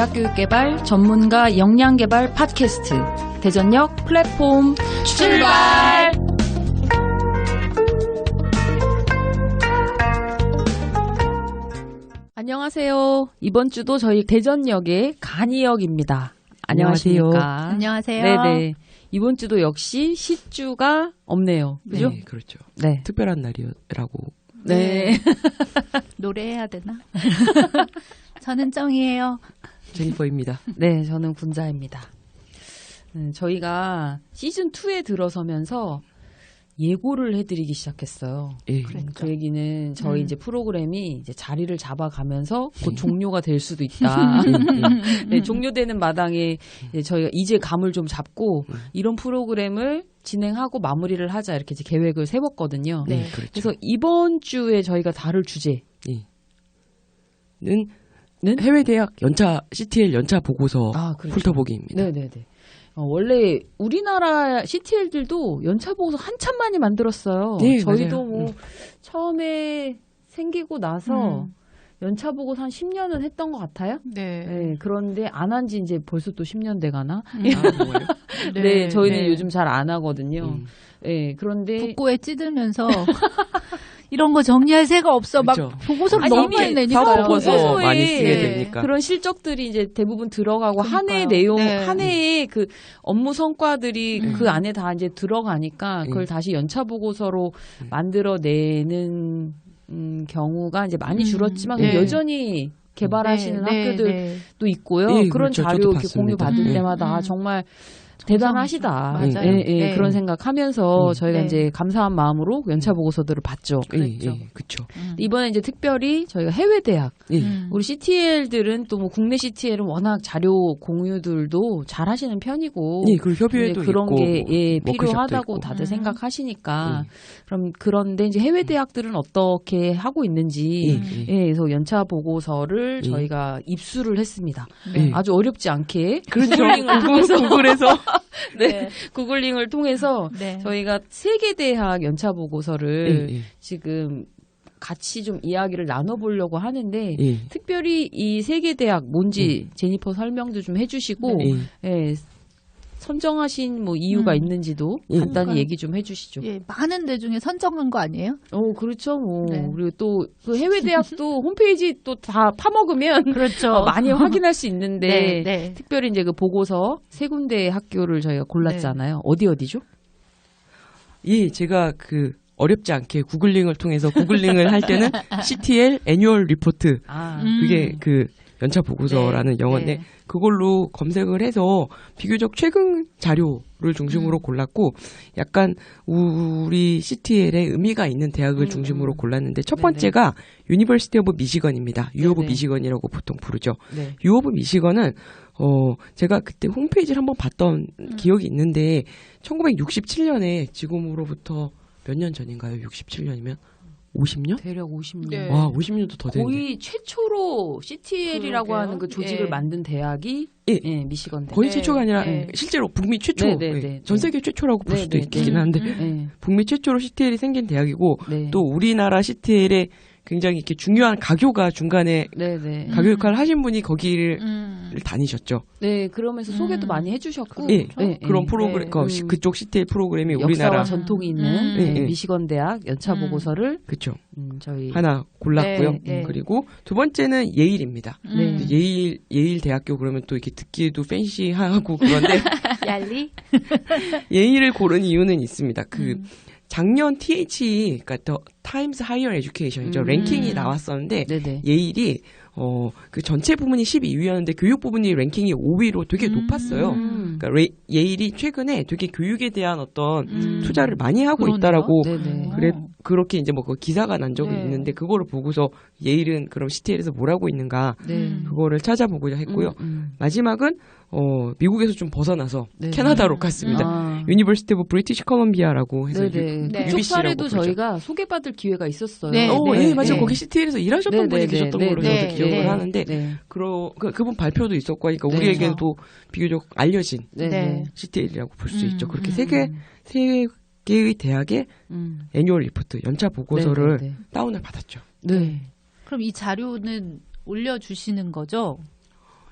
대학교육개발 전문가 역량개발 팟캐스트 대전역 플랫폼 출발! 안녕하세요. 이번 주도 저희 대전역의 간이역입니다. 안녕하십니까. 안녕하세요. 네네. 이번 주도 역시 시주가 없네요. 그죠? 네, 그렇죠. 네. 특별한 날이라고. 네. 노래해야 되나? 저는 정이에요. 제니퍼입니다. 네, 저는 군자입니다. 음, 저희가 시즌 2에 들어서면서 예고를 해드리기 시작했어요. 예. 음, 그 얘기는 저희 음. 이제 프로그램이 이제 자리를 잡아가면서 곧 종료가 될 수도 있다. 예, 예. 네, 종료되는 마당에 이제 저희가 이제 감을 좀 잡고 이런 프로그램을 진행하고 마무리를 하자 이렇게 이제 계획을 세웠거든요. 네. 그렇죠. 그래서 이번 주에 저희가 다룰 주제 는 는? 해외 대학 연차 CTL 연차 보고서 아, 그렇죠. 훑어보기입니다. 네네네. 어, 원래 우리나라 CTL들도 연차 보고서 한참 많이 만들었어요. 네, 저희도 맞아요. 뭐 음. 처음에 생기고 나서 음. 연차 보고서 한 10년은 했던 것 같아요. 네. 네, 그런데 안 한 지 이제 벌써 또 10년 돼 가나? 음. 아, 정말요? 네, 저희는 네. 요즘 잘 안 하거든요. 음. 네, 그런데 북고에 찌들면서 이런 거 정리할 새가 없어. 막 그렇죠. 보고서를 아니, 너무 많이 내니까요. 보고서 보고서에 많이 쓰게 네. 되니까. 그런 실적들이 이제 대부분 들어가고 한 해의 그러니까요. 내용, 네. 한 해의 그 업무 성과들이 음. 그 안에 다 이제 들어가니까 그걸 음. 다시 연차 보고서로 음. 만들어내는 음, 경우가 이제 많이 음. 줄었지만 네. 여전히 개발하시는 네, 학교들도 네, 네. 있고요. 예, 그런 그렇죠. 자료 이렇게 공유. 받을 음. 때마다 아, 음. 정말 대단하시다. 맞아요. 예, 예, 네. 그런 생각하면서 음. 저희가 네. 이제 감사한 마음으로 연차 보고서들을 봤죠. 예, 그렇죠. 음. 이번에 이제 특별히 저희가 해외 대학 예. 음. 우리 CTL들은 또 뭐 국내 CTL은 워낙 자료 공유들도 잘 하시는 편이고 예, 그리고 협의회도 그런 있고 게 예, 워크숍도 필요하다고. 다들 음. 생각하시니까 음. 그럼 그런데 이제 해외 대학들은 어떻게 하고 예, 있는지 음. 예. 예, 그래서 연차 보고서를 예. 저희가 입수를 했습니다. 네. 아주 어렵지 않게 그렇죠. 구글에서 네, 구글링을 통해서 네. 저희가 세계 대학 연차 보고서를 예, 예, 지금 같이 좀 이야기를 나눠보려고 하는데 예. 특별히 이 세계 대학 뭔지 제니퍼 설명도 좀 해주시고 예. 예, 선정하신 뭐 이유가 음. 있는지도 예. 간단히 그러니까요. 얘기 좀 해주시죠. 예, 많은 데 중에 선정한 거 아니에요? 어 그렇죠. 뭐 네. 그리고 또 그 해외 대학도 홈페이지 또 다 파먹으면 그렇죠. 어, 많이 확인할 수 있는데 네, 네. 특별히 이제 그 보고서 세 군데 학교를 저희가 골랐잖아요. 어디 어디죠? 예, 제가 그 어렵지 않게 구글링을 통해서 구글링을 할 때는 CTL 애뉴얼 리포트 아, 음. 그게 그 연차 보고서라는 영어인데 네. 그걸로 검색을 해서 비교적 최근 자료를 중심으로 음. 골랐고 약간 우리 CTL에 의미가 있는 대학을 음, 중심으로 음. 골랐는데 첫. 번째가 유니버시티 오브 미시건입니다. 유 오브 네네. 미시건이라고 보통 부르죠. 네. 유 오브 미시건은 어 제가 그때 홈페이지를 한번 봤던 음. 기억이 있는데 1967년에 지금으로부터 몇 년 전인가요? 67년이면 50년? 대략 50년. 네. 와, 50년도 더 됐네. 거의 최초로 CTL이라고 그러게요. 하는 그 조직을 예. 만든 대학이 예. 예, 미시건 대학. 거의 네, 최초가 아니라 네. 실제로 북미 최초, 네, 네, 예, 네, 전 네. 세계 최초라고 볼 네, 수도 네, 있긴 네. 한데 예. 북미 최초로 CTL이 생긴 대학이고 네. 또 우리나라 CTL에 굉장히 이렇게 중요한 가교가 중간에 네, 네. 음. 가교 역할을 하신 분이 거기를 음. 다니셨죠. 네, 그러면서 소개도 음. 많이 해주셨고, 예, 네, 그런 예. 프로그램, 네. 그 음. 그쪽 CTL 프로그램이 역사와 우리나라 전통이 있는 음. 네, 예, 예. 미시건 대학 연차 음. 보고서를 그쵸 음, 저희 하나 골랐고요. 네, 네. 그리고 두 번째는 예일입니다. 예일 예일 대학교 그러면 또 이렇게 듣기에도 팬시하고 그런데 얄리? 예일을 고른 이유는 있습니다. 그 음. 작년 TH 그러니까 더 타임스 하이어 에듀케이션이죠. 음. 랭킹이 나왔었는데 네네. 예일이 어 그 전체 부문이 12위였는데 교육 부분이 랭킹이 5위로 되게 음. 높았어요. 음. 그러니까 레- 예일이 최근에 되게 교육에 대한 어떤 음. 투자를 많이 하고 그러네요. 있다라고 네네. 그래 그렇게 이제 뭐 그 기사가 난 적이 네. 있는데 그거를 보고서 예일은 그럼 CTL에서 뭘 하고 있는가 네. 음. 그거를 찾아보고자 했고요. 음, 음. 마지막은 어 미국에서 좀 벗어나서 네. 캐나다로 갔습니다. 아. 유니버시티 오브 브리티시 컬럼비아라고 해서 네네. 네. UBC라고 저희가 소개받을 기회가 있었어요. 네, 어, 네, 예, 맞아요. 네. 거기 CTL에서 일하셨던 네, 분이 네, 계셨던 네, 걸로 네, 저도 기억을 네. 하는데 네. 그러, 그, 그분 발표도 있었고 하니까 네. 우리에게도 비교적 알려진 네. 네. 네. CTL이라고 볼수 음, 있죠. 그렇게 음, 세 개, 음. 세 개의 대학의 음. 애뉴얼 리포트, 연차 보고서를 네. 네. 다운을 받았죠. 네. 네. 그럼 이 자료는 올려주시는 거죠?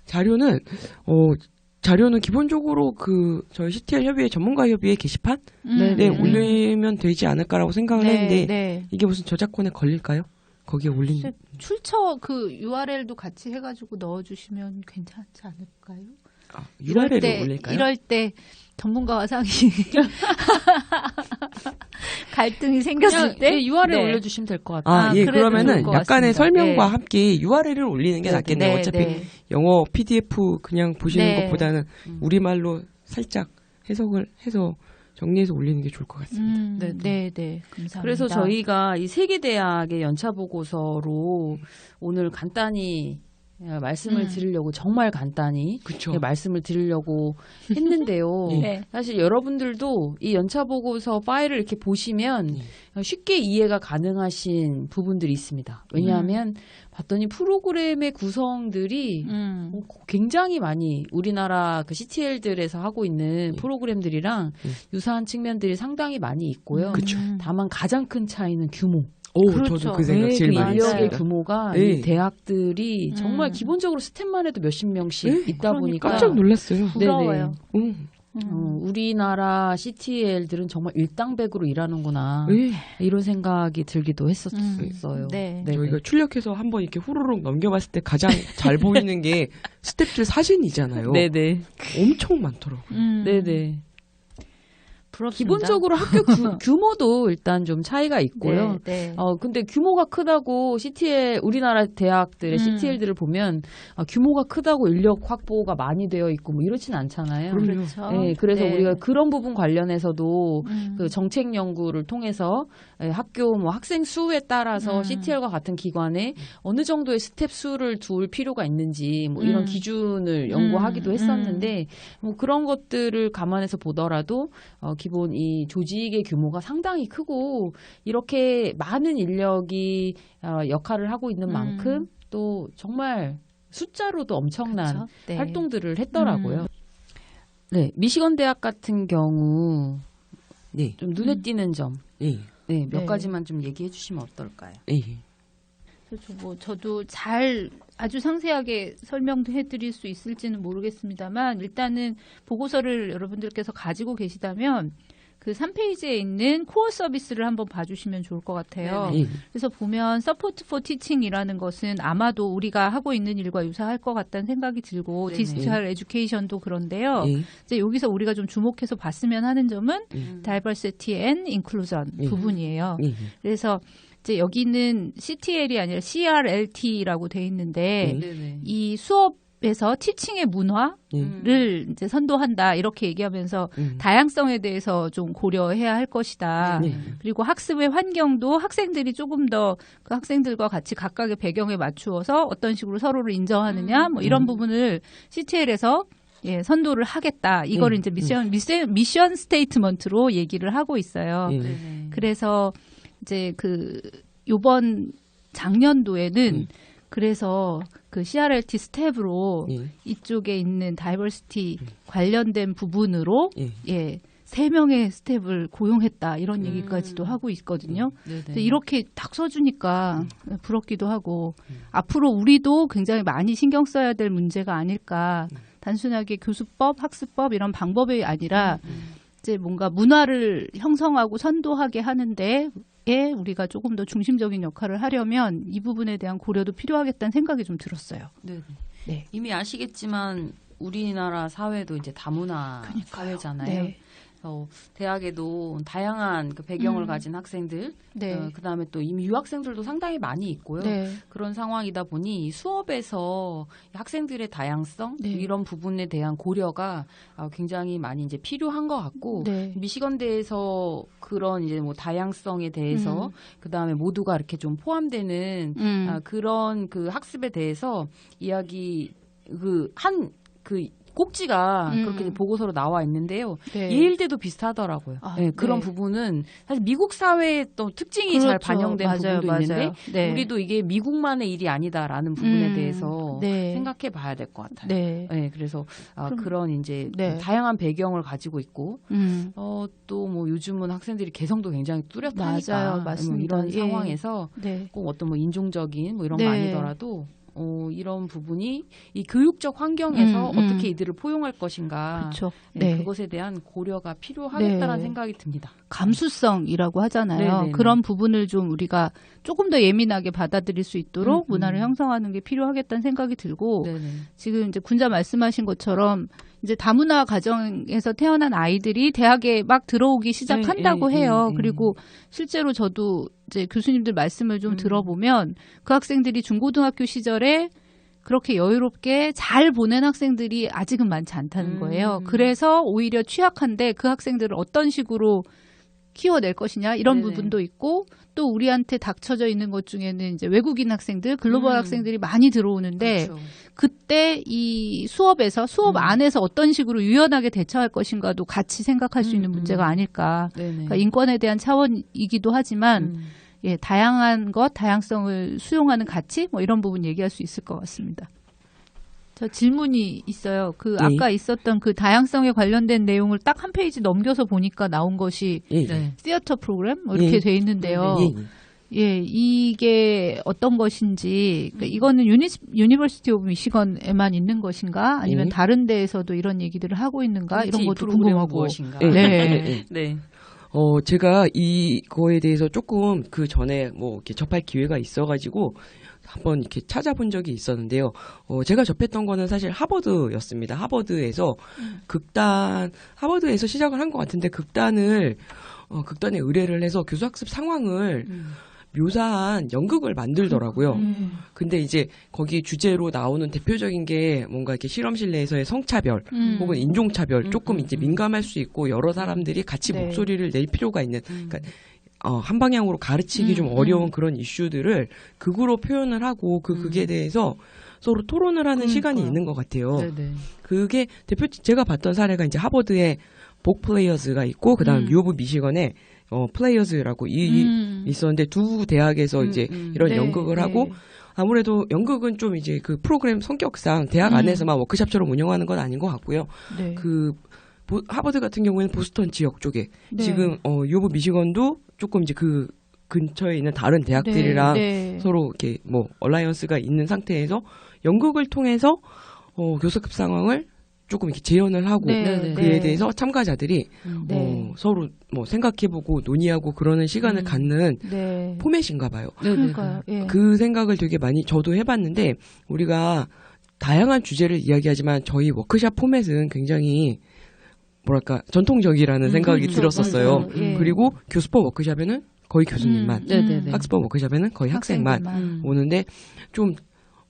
자료는 어 자료는 기본적으로 그 저희 CTL 협의회 전문가 협의회 게시판 음, 네, 음. 올리면 되지 않을까라고 생각을 네, 했는데 네. 이게 무슨 저작권에 걸릴까요? 거기에 올린 출처 그 URL도 같이 해가지고 넣어주시면 괜찮지 않을까요? 아, 이럴 URL을 때 올릴까요? 이럴 때 전문가와 상의 갈등이 생겼을 때 네, URL 네. 올려주시면 될 것 같아요. 아, 아, 예, 그러면은 약간의 같습니다. 설명과 네. 함께 URL을 올리는 게 네, 낫겠네요. 네, 어차피 네. 영어 PDF 그냥 보시는 네. 것보다는 음. 우리말로 살짝 해석을 해서 정리해서 올리는 게 좋을 것 같습니다. 음, 네, 네, 네, 감사합니다. 그래서 저희가 이 세계대학의 연차 보고서로 오늘 간단히 예, 말씀을 음. 드리려고 정말 간단히. 예, 말씀을 드리려고 했는데요. 네. 사실 여러분들도 이 연차 보고서 파일을 이렇게 보시면 네. 쉽게 이해가 가능하신 부분들이 있습니다. 왜냐하면 봤더니 프로그램의 구성들이 음, 어, 굉장히 많이 우리나라 그 CTL들에서 하고 있는 네. 프로그램들이랑 네. 유사한 측면들이 상당히 많이 있고요. 그쵸. 음. 다만 가장 큰 차이는 규모. 오, 그렇죠. 저도 그 생각 네, 제일 그 많이 인력의 했습니다. 규모가 네. 이 대학들이 정말 음. 기본적으로 스텝만 해도 몇십 명씩 네, 있다 그러니까. 보니까 깜짝 놀랐어요. 부러워요. 음. 음. 어, 우리나라 CTL들은 정말 일당백으로 일하는구나 네. 이런 생각이 들기도 음. 했었어요. 네. 네. 저희가 출력해서 한번 이렇게 후루룩 넘겨봤을 때 가장 잘 보이는 게 스텝들 사진이잖아요. 네네 엄청 많더라고요. 음. 네네. 부럽습니다. 기본적으로 학교 규, 규모도 일단 좀 차이가 있고요. 네, 네. 어, 근데 규모가 크다고 CTL, 우리나라 대학들의 음. CTL들을 보면, 아, 규모가 크다고 인력 확보가 많이 되어 있고, 뭐 이렇진 않잖아요. 그렇죠. 네, 그래서 네. 우리가 그런 부분 관련해서도 음. 그 정책 연구를 통해서 예, 학교 뭐 학생 수에 따라서 음. CTL과 같은 기관에 어느 정도의 스텝 수를 둘 필요가 있는지 뭐 이런 음. 기준을 연구하기도 음. 했었는데 뭐 그런 것들을 감안해서 보더라도 어, 기본 이 조직의 규모가 상당히 크고 이렇게 많은 인력이 어, 역할을 하고 있는 음. 만큼 또 정말 숫자로도 엄청난. 네. 활동들을 했더라고요. 음. 네, 미시건 대학 같은 경우 네. 좀 눈에 음. 띄는 점, 네. 네, 몇 네. 가지만 좀 얘기해 주시면 어떨까요? 네. 그렇죠. 뭐 저도 잘 아주 상세하게 설명도 해드릴 수 있을지는 모르겠습니다만 일단은 보고서를 여러분들께서 가지고 계시다면 그 3페이지에 있는 코어 서비스를 한번 봐주시면 좋을 것 같아요. 네. 그래서 보면 서포트 포 티칭이라는 것은 아마도 우리가 하고 있는 일과 유사할 것 같다는 생각이 들고 네네. 디지털 에듀케이션도 그런데요. 네. 이제 여기서 우리가 좀 주목해서 봤으면 하는 점은 음. 다이버시티 앤 인클루전 네. 부분이에요. 네. 그래서 이제 여기는 CTL이 아니라 CRLT라고 돼 있는데 네. 네네. 이 수업 에서 티칭의 문화를 네. 이제 선도한다 이렇게 얘기하면서 음. 다양성에 대해서 좀 고려해야 할 것이다. 네. 그리고 학습의 환경도 학생들이 조금 더 그 학생들과 같이 각각의 배경에 맞추어서 어떤 식으로 서로를 인정하느냐 뭐 이런 음. 부분을 CTL에서 예, 선도를 하겠다. 이거를 음. 이제 미션, 미션 미션 스테이트먼트로 얘기를 하고 있어요. 네. 네네. 그래서 이제 그 요번 작년도에는 음. 그래서 그 CRLT 스텝으로 네. 이쪽에 있는 다이버시티 관련된 부분으로 예. 예, 세 명의 스텝을 고용했다 이런 음. 얘기까지도 하고 있거든요. 그래서 이렇게 딱 써주니까 부럽기도 하고 앞으로 우리도 굉장히 많이 신경 써야 될 문제가 아닐까. 단순하게 교수법, 학습법 이런 방법이 아니라 이제 뭔가 문화를 형성하고 선도하게 하는데 에 우리가 조금 더 중심적인 역할을 하려면 이 부분에 대한 고려도 필요하겠다는 생각이 좀 들었어요. 네네. 네. 이미 아시겠지만 우리나라 사회도 이제 다문화 사회잖아요. 네. 그래서 대학에도 다양한 그 배경을 음. 가진 학생들, 네. 어, 그 다음에 또 이미 유학생들도 상당히 많이 있고요. 네. 그런 상황이다 보니 이 수업에서 학생들의 다양성 네. 이런 부분에 대한 고려가 어, 굉장히 많이 이제 필요한 것 같고 네. 미시건대에서 그런 이제 뭐 다양성에 대해서 음. 그 다음에 모두가 이렇게 좀 포함되는 음. 아, 그런 그 학습에 대해서 이야기 그 한그 꼭지가 음. 그렇게 보고서로 나와 있는데요. 네. 예일대도 비슷하더라고요. 아, 네, 그런 네. 부분은 사실 미국 사회의 또 특징이 잘 그렇죠. 반영된 맞아요, 부분도 있는데 맞아요. 네. 우리도 이게 미국만의 일이 아니다라는 부분에 음, 대해서 네. 생각해 봐야 될 것 같아요. 네. 네, 그래서 아, 그런 이제 네. 다양한 배경을 가지고 있고 음. 어, 또 뭐 요즘은 학생들이 개성도 굉장히 뚜렷하니까 맞아요, 뭐 맞습니다. 이런 예. 상황에서 네. 꼭 어떤 뭐 인종적인 뭐 이런 네. 거 아니더라도 어, 이런 부분이 이 교육적 환경에서 음, 음. 어떻게 이들을 포용할 것인가 그렇죠. 네, 네. 그것에 대한 고려가 필요하겠다라는 네. 생각이 듭니다. 감수성이라고 하잖아요. 네네네. 그런 부분을 좀 우리가 조금 더 예민하게 받아들일 수 있도록 음, 문화를 음. 형성하는 게 필요하겠다는 생각이 들고 네네. 지금 이제 군자 말씀하신 것처럼 이제 다문화 가정에서 태어난 아이들이 대학에 막 들어오기 시작한다고 예, 예, 해요. 예, 예. 그리고 실제로 저도 이제 교수님들 말씀을 좀 음. 들어보면 그 학생들이 중고등학교 시절에 그렇게 여유롭게 잘 보낸 학생들이 아직은 많지 않다는 음. 거예요. 그래서 오히려 취약한데 그 학생들을 어떤 식으로 키워낼 것이냐 이런 네네. 부분도 있고 또 우리한테 닥쳐져 있는 것 중에는 이제 외국인 학생들, 글로벌 음. 학생들이 많이 들어오는데 그렇죠. 그때 이 수업에서 수업 음. 안에서 어떤 식으로 유연하게 대처할 것인가도 같이 생각할 수 음, 있는 음. 문제가 아닐까. 그러니까 인권에 대한 차원이기도 하지만 음. 예, 다양한 것, 다양성을 수용하는 가치 뭐 이런 부분 얘기할 수 있을 것 같습니다. 저 질문이 있어요. 그 네. 아까 있었던 그 다양성에 관련된 내용을 딱 한 페이지 넘겨서 보니까 나온 것이 예, 예. 네. 시어터 프로그램 뭐 이렇게 예. 돼 있는데요. 예, 예. 예, 이게 어떤 것인지, 그러니까 이거는 유니, 유니버시티 오브 미시건에만 있는 것인가? 아니면 예. 다른 데에서도 이런 얘기들을 하고 있는가? 이런 이 것도 궁금하고. 무엇인가? 예, 네. 예, 예. 네. 어, 제가 이거에 대해서 조금 그 전에 뭐 이렇게 접할 기회가 있어가지고 한번 이렇게 찾아본 적이 있었는데요. 어, 제가 접했던 거는 사실 하버드였습니다. 하버드에서 극단, 하버드에서 시작을 한 것 같은데 극단을, 어, 극단에 의뢰를 해서 교수학습 상황을 음. 묘사한 연극을 만들더라고요. 음. 근데 이제 거기 주제로 나오는 대표적인 게 뭔가 이렇게 실험실 내에서의 성차별 음. 혹은 인종차별 음, 조금 음, 이제 음. 민감할 수 있고 여러 사람들이 같이 네. 목소리를 낼 필요가 있는 음. 그러니까 어, 한 방향으로 가르치기 음, 좀 어려운 음. 그런 이슈들을 극으로 표현을 하고 그 음. 극에 대해서 서로 토론을 하는 그러니까요. 시간이 있는 것 같아요. 네네. 그게 대표 제가 봤던 사례가 이제 하버드의 복 플레이어즈가 있고 그다음 음. 유 오브 미시건의 어 플레이어즈라고 이, 이 음. 있었는데 두 대학에서 음, 이제 음. 이런 네, 연극을 네. 하고 아무래도 연극은 좀 이제 그 프로그램 성격상 대학 음. 안에서만 워크샵처럼 운영하는 건 아닌 것 같고요. 네. 그 보- 하버드 같은 경우에는 보스턴 지역 쪽에 네. 지금 어 유오브 미시건도 조금 이제 그 근처에 있는 다른 대학들이랑 네, 네. 서로 이렇게 뭐 얼라이언스가 있는 상태에서 연극을 통해서 어 교섭급 상황을 조금 이렇게 재현을 하고 네, 네, 그에 네. 대해서 참가자들이 음. 네. 어, 서로 뭐 생각해보고 논의하고 그러는 시간을 음. 갖는 네. 포맷인가 봐요. 네네네. 그러니까요. 예. 그 생각을 되게 많이 저도 해봤는데 우리가 다양한 주제를 이야기하지만 저희 워크샵 포맷은 굉장히 뭐랄까 전통적이라는 음, 생각이 그렇죠. 들었었어요. 맞아요. 예. 그리고 교수법 워크샵에는 거의 교수님만, 음, 네네네. 학습법 워크샵에는 거의 학생만 음. 오는데 좀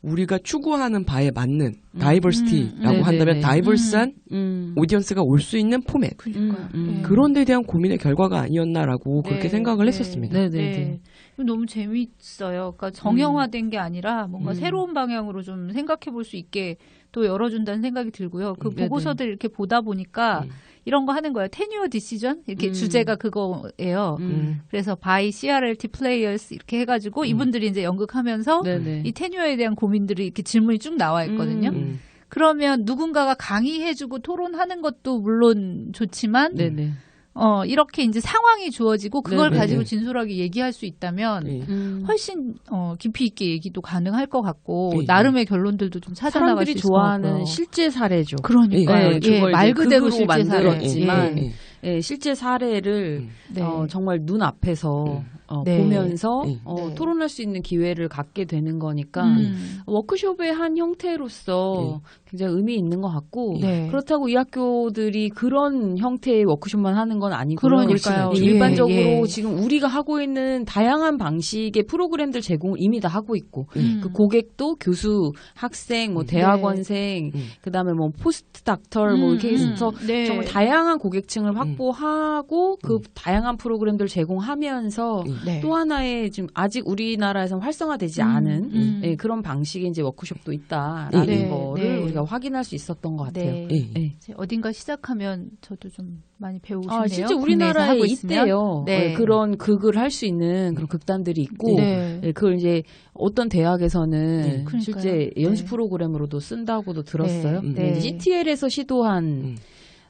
우리가 추구하는 바에 맞는 음. 다이버시티라고 음, 한다면. 다이버스한 음. 오디언스가 올 수 있는 포맷. 예. 그런 데 대한 고민의 결과가 아니었나라고 네, 그렇게 생각을 네. 했었습니다. 네네네. 네. 너무 재미있어요. 그러니까 정형화된 게 아니라 뭔가 음. 새로운 방향으로 좀 생각해 볼 수 있게 또 열어준다는 생각이 들고요. 그 음, 네네. 보고서들 이렇게 보다 보니까 음. 이런 거 하는 거예요. 테뉴어 디시전 이렇게 음. 주제가 그거예요. 음. 그래서 by CRLT players 이렇게 해가지고 음. 이분들이 이제 연극하면서 네네. 이 테뉴어에 대한 고민들이 이렇게 질문이 쭉 나와 있거든요. 음. 음. 그러면 누군가가 강의해주고 토론하는 것도 물론 좋지만 네네. 어 이렇게 이제 상황이 주어지고 그걸 네네. 가지고 진솔하게 얘기할 수 있다면 예. 음. 훨씬 어 깊이 있게 얘기도 가능할 것 같고 네. 나름의 결론들도 좀 찾아나갈 수 사람들이 있을 것 좋아하는 같고요. 실제 사례죠. 그러니까요. 네, 예, 말 그대로 실제 만들었지만 사례. 예, 예. 예, 실제 사례를 음. 네. 어, 정말 눈 앞에서 음. 어, 네. 보면서 네. 어, 네. 토론할 수 있는 기회를 갖게 되는 거니까 음. 워크숍의 한 형태로서 굉장히 의미 있는 것 같고 네. 그렇다고 이 학교들이 그런 형태의 워크숍만 하는 건 아니고 그러니까요. 네, 예, 일반적으로 예. 지금 우리가 하고 있는 다양한 방식의 프로그램들 제공을 이미 다 하고 있고 음. 그 고객도 교수, 학생, 뭐 음. 대학원생, 음. 그다음에 뭐 포스트 닥터 뭐 이렇게 해서 네. 정말 다양한 고객층을 음. 확보하고 그 음. 다양한 프로그램들을 제공하면서 음. 네. 또 하나의 지금 아직 우리나라에서는 활성화되지 음, 않은 음. 예, 그런 방식의 이제 워크숍도 있다라는 네, 거를 네. 우리가 확인할 수 있었던 것 같아요. 네. 예. 어딘가 시작하면 저도 좀 많이 배우고 싶네요. 아, 실제 우리나라에. 있대요. 네. 예, 그런 극을 할 수 있는 그런 극단들이 있고, 네. 예, 그걸 이제 어떤 대학에서는 네. 실제 네. 연수 프로그램으로도 쓴다고도 들었어요. 네. 네. 네. CTL에서 시도한 음.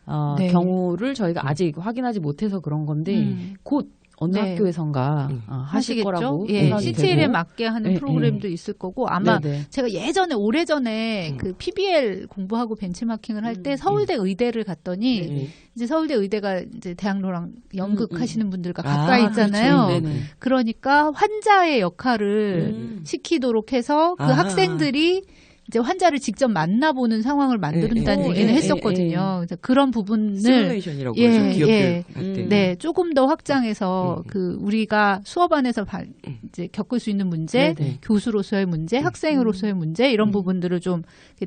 어, 네. 경우를 저희가 아직 확인하지 못해서 그런 건데 음. 곧 어느 네. 학교에선가 음. 어, 하실 하시겠죠. 거라고 예, CTL에 되고. 맞게 하는 예, 프로그램도 있을 거고 아마 네네. 제가 예전에 오래전에 음. 그 PBL 공부하고 벤치마킹을 할때 음. 서울대 의대를 갔더니 네. 이제 서울대 의대가 이제 대학로랑 연극 음, 음. 하시는 분들과 아, 가까이 있잖아요. 그렇죠. 네네. 그러니까 환자의 역할을 음. 시키도록 해서 그 아. 학생들이 이제 환자를 직접 만나보는 상황을 만든다는 예, 예. 얘기는 예, 했었거든요. 그래서 그런 부분을 시뮬레이션이라고 예, 그러죠. 기업 예. 네, 조금 더 확장해서 음. 그 우리가 수업 안에서 바- 음. 이제 겪을 수 있는 문제, 네네. 교수로서의 문제, 음. 학생으로서의 문제 이런 음. 부분들을 좀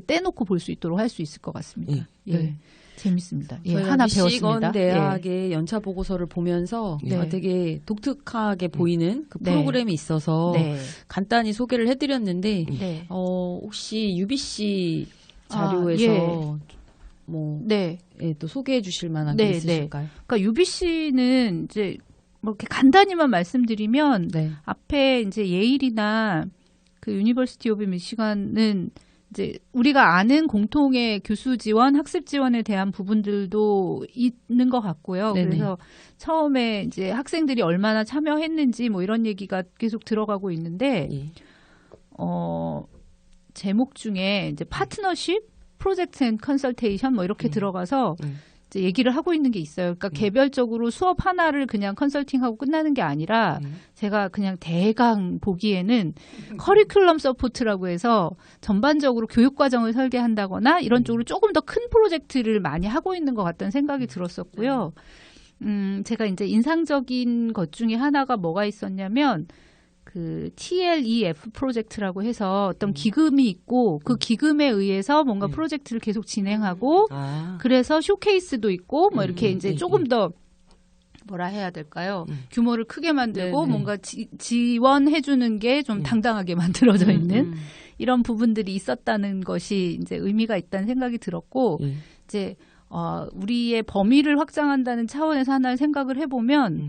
떼놓고 볼 수 있도록 할 수 있을 것 같습니다. 음. 예, 네. 재밌습니다. 예, 하나 배웠습니다. 예. 대학의 연차 보고서를 보면서 네. 어, 되게 독특하게 보이는 그 네. 프로그램이 있어서 네, 간단히 소개를 해드렸는데 네, 어, 혹시 UBC 아, 자료에서 예. 뭐 네. 예, 또 소개해 주실 만한 네, 게 있으실까요? 그러니까 UBC는 이제 뭐 이렇게 간단히만 말씀드리면 네. 앞에 이제 예일이나 그 유니버시티 오브 미시간은 이제 우리가 아는 공통의 교수 지원, 학습 지원에 대한 부분들도 있는 것 같고요. 네네. 그래서 처음에 이제 학생들이 얼마나 참여했는지 뭐 이런 얘기가 계속 들어가고 있는데 예. 어 제목 중에 이제 파트너십, 프로젝트 앤 컨설테이션 뭐 이렇게 음. 들어가서 음. 얘기를 하고 있는 게 있어요. 그러니까 음. 개별적으로 수업 하나를 그냥 컨설팅하고 끝나는 게 아니라 음. 제가 그냥 대강 보기에는 커리큘럼 서포트라고 해서 전반적으로 교육 과정을 설계한다거나 이런 음. 쪽으로 조금 더 큰 프로젝트를 많이 하고 있는 것 같다는 생각이 들었었고요. 음, 제가 이제 인상적인 것 중에 하나가 뭐가 있었냐면 그 TLEF 프로젝트라고 해서 어떤 음. 기금이 있고 그 기금에 의해서 뭔가 음. 프로젝트를 계속 진행하고 아. 그래서 쇼케이스도 있고 뭐 음, 이렇게 음, 이제 음, 조금 음. 더 뭐라 해야 될까요? 음. 규모를 크게 만들고 네네. 뭔가 지, 지원해주는 게좀 음. 당당하게 만들어져 음, 있는 음. 이런 부분들이 있었다는 것이 이제 의미가 있다는 생각이 들었고 예. 이제 어, 우리의 범위를 확장한다는 차원에서 하나 생각을 해보면 음.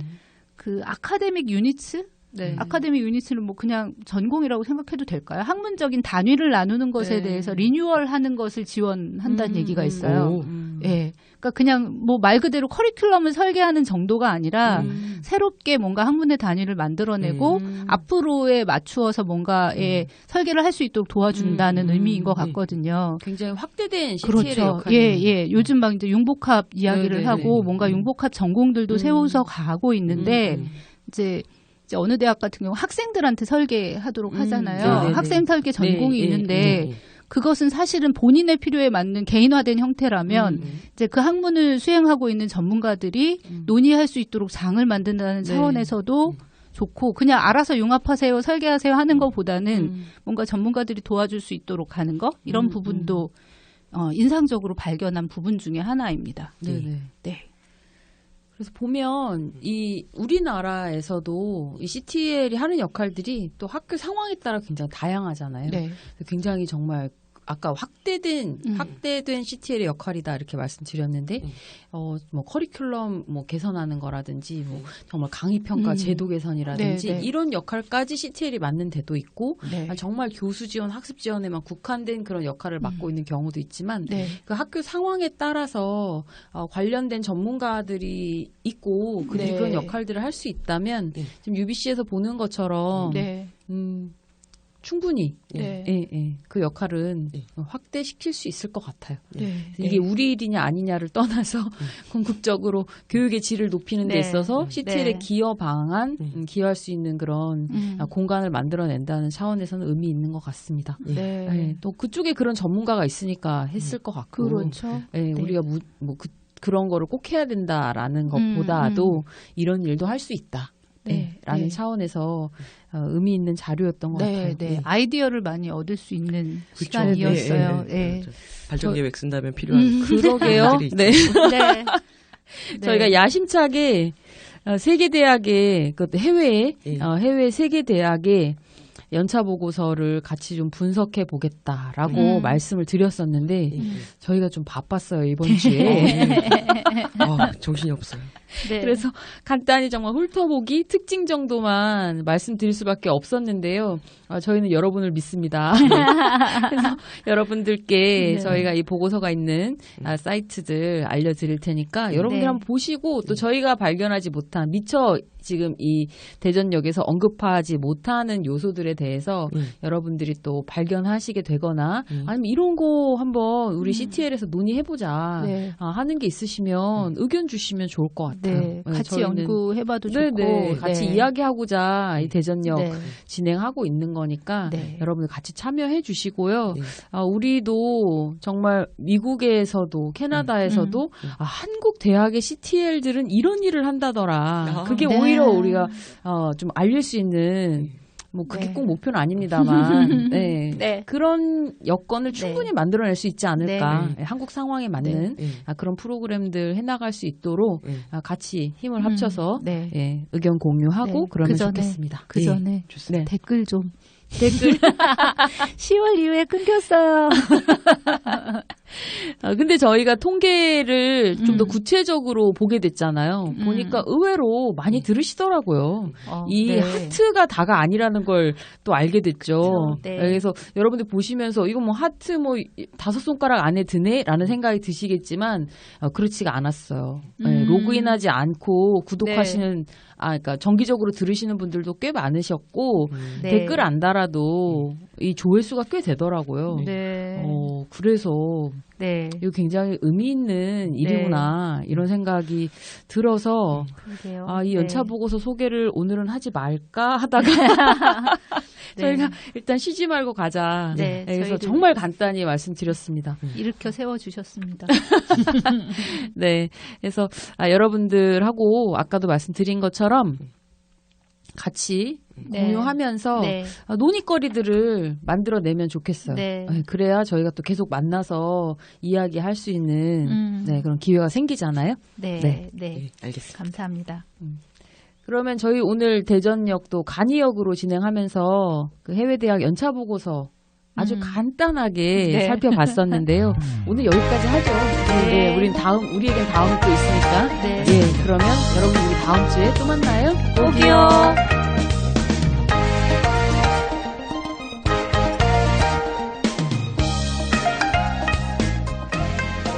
그 아카데믹 유니츠 네. 아카데믹 유니트는 뭐 그냥 전공이라고 생각해도 될까요? 학문적인 단위를 나누는 것에 네. 대해서 리뉴얼하는 것을 지원한다는 음, 얘기가 음, 있어요. 오. 음. 예. 그러니까 그냥 뭐 말 그대로 커리큘럼을 설계하는 정도가 아니라 음. 새롭게 뭔가 학문의 단위를 만들어내고 음. 앞으로에 맞추어서 뭔가의 설계를 할 수 있도록 도와준다는 음, 의미인 것 네. 같거든요. 굉장히 확대된 CTL의 그렇죠. 역할이 예, 예. 요즘 막 이제 융복합 이야기를 네네네. 하고 뭔가 음. 융복합 전공들도 음. 세워서 가고 있는데 음. 이제 이제 어느 대학 같은 경우 학생들한테 설계하도록 음, 하잖아요. 네네네. 학생 설계 전공이 네, 예, 있는데 예, 예. 그것은 사실은 본인의 필요에 맞는 개인화된 형태라면 음. 이제 그 학문을 수행하고 있는 전문가들이 음. 논의할 수 있도록 장을 만든다는 네. 차원에서도 좋고 그냥 알아서 융합하세요, 설계하세요 하는 것보다는 음. 뭔가 전문가들이 도와줄 수 있도록 하는 거 이런 음, 부분도 어, 인상적으로 발견한 부분 중에 하나입니다. 네 네. 네. 그래서 보면 이 우리나라에서도 이 CTL이 하는 역할들이 또 학교 상황에 따라 굉장히 다양하잖아요. 네. 굉장히 정말 아까 확대된 음. 확대된 CTL의 역할이다 이렇게 말씀드렸는데 음. 어뭐 커리큘럼 뭐 개선하는 거라든지 뭐 정말 강의 평가 음. 제도 개선이라든지 네, 네. 이런 역할까지 CTL이 맡는 데도 있고 네. 아, 정말 교수 지원 학습 지원에만 국한된 그런 역할을 맡고 음. 있는 경우도 있지만 네. 그 학교 상황에 따라서 어, 관련된 전문가들이 있고 그들이 네. 그런 역할들을 할 수 있다면 네. 지금 UBC에서 보는 것처럼 네. 음, 충분히 네. 예, 예. 그 역할은 네. 확대시킬 수 있을 것 같아요. 네. 이게 우리 일이냐 아니냐를 떠나서 궁극적으로 교육의 질을 높이는 데 네. 있어서 네. CTL의 네. 기여 방안, 네. 음, 기여할 수 있는 그런 음. 아, 공간을 만들어낸다는 차원에서는 의미 있는 것 같습니다. 예. 네. 예, 또 그쪽에 그런 전문가가 있으니까 했을 것 같고, 그렇죠. 예, 네. 우리가 무, 뭐 그, 그런 거를 꼭 해야 된다라는 것보다도 이런 일도 할 수 있다. 음, 네. 네, 라는 네. 차원에서 어, 의미 있는 자료였던 것 네, 같아요. 네. 아이디어를 많이 얻을 수 있는 그쵸. 시간이었어요. 예, 예, 예. 예. 발전 계획 쓴다면 필요한 음, 그러게요. 것들이 있죠. 네. 네. 저희가 야심차게 어, 세계 대학의 그 해외에 예. 어, 해외 세계 대학의 연차 보고서를 같이 좀 분석해 보겠다라고 음. 말씀을 드렸었는데 예. 저희가 좀 바빴어요 이번 주에. 아, 정신이 없어요. 네. 그래서 간단히 정말 훑어보기 특징 정도만 말씀드릴 수밖에 없었는데요. 어, 저희는 여러분을 믿습니다. 그래서 여러분들께 네. 저희가 이 보고서가 있는 아, 사이트들 알려드릴 테니까 여러분들 네. 한번 보시고 또 저희가 발견하지 못한 미처 지금 이 대전역에서 언급하지 못하는 요소들에 대해서 음. 여러분들이 또 발견하시게 되거나 음. 아니면 이런 거 한번 우리 음. CTL에서 논의해보자 네. 아, 하는 게 있으시면 의견 주시면 좋을 것 같아요. 네, 같이 연구해봐도 좋고, 네네, 같이 네. 이야기하고자 이 대전역 네. 진행하고 있는 거니까 네. 여러분들 같이 참여해 주시고요. 네. 아, 우리도 정말 미국에서도 캐나다에서도 음. 아, 한국 대학의 CTL들은 이런 일을 한다더라. 아. 그게 네. 오히려 우리가 어, 좀 알릴 수 있는 뭐 그게 네. 꼭 목표는 아닙니다만 네. 네. 그런 여건을 충분히 만들어낼 수 있지 않을까. 네. 예, 한국 상황에 맞는 네. 아, 그런 프로그램들 해나갈 수 있도록 네. 아, 같이 힘을 합쳐서 네. 예, 의견 공유하고 네. 그러면 그 좋겠습니다. 그 네. 전에 네. 댓글 좀. 댓글 10월 이후에 끊겼어요. 아, 근데 저희가 통계를 좀더 음. 구체적으로 보게 됐잖아요. 음. 보니까 의외로 많이 들으시더라고요. 어, 이 네. 하트가 다가 아니라는 걸 또 알게 됐죠. 그렇죠. 네. 그래서 여러분들 보시면서 이거 뭐 하트 뭐 이- 다섯 손가락 안에 드네라는 생각이 드시겠지만 어, 그렇지가 않았어요. 네, 음. 로그인하지 않고 구독하시는 아 그러니까 정기적으로 들으시는 분들도 꽤 많으셨고 음. 네. 댓글 안 달아도 이 조회수가 꽤 되더라고요. 네. 어, 그래서 네. 이거 굉장히 의미 있는 일이구나 이런 생각이 들어서 그러게요. 아, 이 네. 연차 보고서 소개를 오늘은 하지 말까 하다가 네. 저희가 일단 쉬지 말고 가자. 네, 그래서 정말 간단히 말씀드렸습니다. 일으켜 세워 주셨습니다. 네. 그래서 아, 여러분들하고 아까도 말씀드린 것처럼 같이 네. 공유하면서 네. 아, 논의거리들을 만들어내면 좋겠어요. 네. 네, 그래야 저희가 또 계속 만나서 이야기할 수 있는 음. 네, 그런 기회가 생기잖아요. 네. 네. 네. 네, 알겠습니다. 감사합니다. 그러면 저희 오늘 대전역도 간이역으로 진행하면서 그 해외 대학 연차 보고서 아주 음. 간단하게 네. 살펴봤었는데요. 오늘 여기까지 하죠. 네. 네, 우린 다음 우리에겐 다음 또 있으니까. 네. 예, 그러면 여러분 우리 다음 주에 또 만나요. 꼭이요.